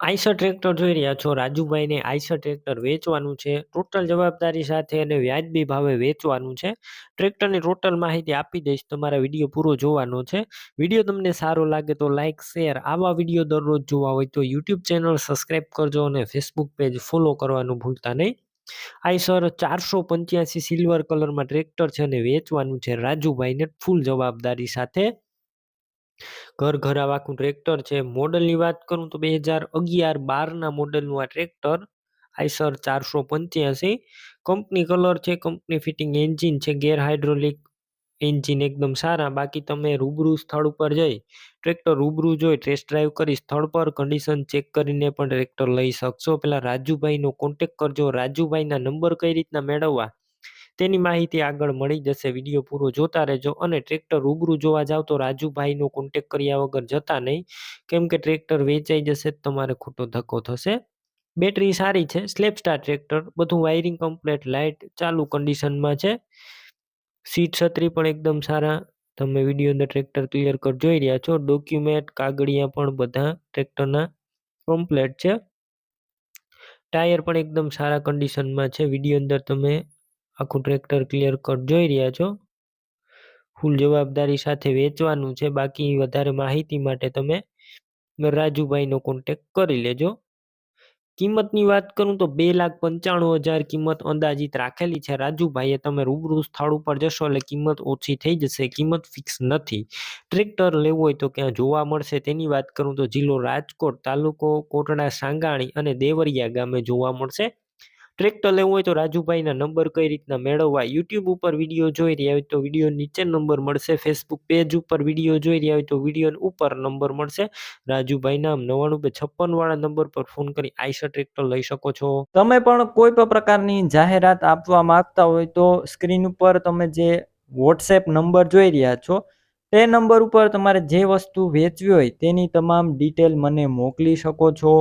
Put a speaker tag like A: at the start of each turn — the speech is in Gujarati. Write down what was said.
A: આઈશર ટ્રેક્ટર જોઈ રહ્યા છો. રાજુભાઈને આઈસર ટ્રેક્ટર વેચવાનું છે. ટોટલ જવાબદારી સાથે અને વ્યાજબી ભાવે વેચવાનું છે. ટ્રેક્ટરની ટોટલ માહિતી આપી દઈશ. તમારા વીડિયો પૂરો જોવાનો છે. વીડિયો તમને સારો લાગે તો લાઇક શેર. આવા વીડિયો દરરોજ જોવા હોય તો યુટ્યુબ ચેનલ સબસ્ક્રાઈબ કરજો અને ફેસબુક પેજ ફોલો કરવાનું ભૂલતા નહીં. આઈસર ચારસો પંચ્યાસી સિલ્વર કલરમાં ટ્રેક્ટર છે અને વેચવાનું છે. રાજુભાઈને ફૂલ જવાબદારી સાથે ઘર આખું ટ્રેક્ટર છે. મોડલની વાત કરું તો બે હજાર અગિયાર બારના મોડલનું આ ટ્રેક્ટર આઈસર ચારસો પંચ્યાસી. કંપની કલર છે, કંપની ફિટિંગ એન્જિન છે, ગેર હાઇડ્રોલિક એન્જિન એકદમ સારા. બાકી તમે રૂબરૂ સ્થળ ઉપર જઈ ટ્રેક્ટર રૂબરૂ જોઈ ટેસ્ટ ડ્રાઈવ કરી સ્થળ પર કન્ડિશન ચેક કરીને પણ ટ્રેક્ટર લઈ શકશો. પેલા રાજુભાઈનો કોન્ટેક કરજો. રાજુભાઈના નંબર કઈ રીતના મેળવવા? તેની માહિતી આગળ મળી જશે. વીડિયો પૂરો જોતા રહેજો અને ટ્રેક્ટર રૂબરૂ જોવા જાવ તો રાજુભાઈનો કોન્ટેક કર્યા વગર જતા નહીં. કેમ કે ટ્રેક્ટર વેચાઈ જશે તમારે ખોટો ધક્કો થશે. બેટરી સારી છે સ્લેપ સ્ટાર ટ્રેક્ટર, બધું વાયરિંગ કમ્પ્લેટ લાઇટ ચાલુ કન્ડિશનમાં છે. સીટ છત્રી પણ એકદમ સારા. તમે વીડિયો અંદર ટ્રેક્ટર ક્લિયર કટ જોઈ રહ્યા છો. ડોક્યુમેન્ટ કાગળિયા પણ બધા ટ્રેક્ટરના કમ્પ્લેટ છે. ટાયર પણ એકદમ સારા કન્ડિશનમાં છે. વીડિયો અંદર તમે આખું ટ્રેક્ટર ક્લિયર કટ જોઈ રહ્યા છો? ફૂલ જવાબદારી સાથે વેચવાનું છે, બાકી વધારે માહિતી માટે તમે રાજુભાઈનો કોન્ટેક કરી લેજો. કિંમતની વાત કરું તો બે લાખ પંચાણું હજાર કિંમત અંદાજિત રાખેલી છે. રાજુભાઈએ તમે રૂબરૂ સ્થળ ઉપર જશો એટલે કિંમત ઓછી થઈ જશે, કિંમત ફિક્સ નથી. ટ્રેક્ટર લેવું હોય તો ક્યાં જોવા મળશે? તેની વાત કરું તો જિલ્લો રાજકોટ તાલુકો કોટડા, સાંગાણી અને દેવરિયા ગામે જોવા મળશે. ટ્રેક્ટર લેવું હોય તો રાજુભાઈના નંબર કઈ રીતના મેળવવા? યુટ્યુબ ઉપર વીડિયો જોઈ રહ્યા હોય તો વીડિયો નીચે નંબર મળશે. ફેસબુક પેજ ઉપર વીડિયો જોઈ રહ્યા હોય તો વીડિયો ઉપર નંબર મળશે. રાજુભાઈ નામ નવાણું બે છપ્પન વાળા નંબર પર ફોન કરી આઈસર ટ્રેક્ટર લઈ શકો છો.
B: તમે પણ કોઈ પણ પ્રકારની જાહેરાત આપવા માંગતા હોય તો સ્ક્રીન ઉપર તમે જે વોટ્સએપ નંબર જોઈ રહ્યા છો, તે નંબર ઉપર તમારે જે વસ્તુ વેચવી હોય તેની તમામ ડિટેલ મને મોકલી શકો છો.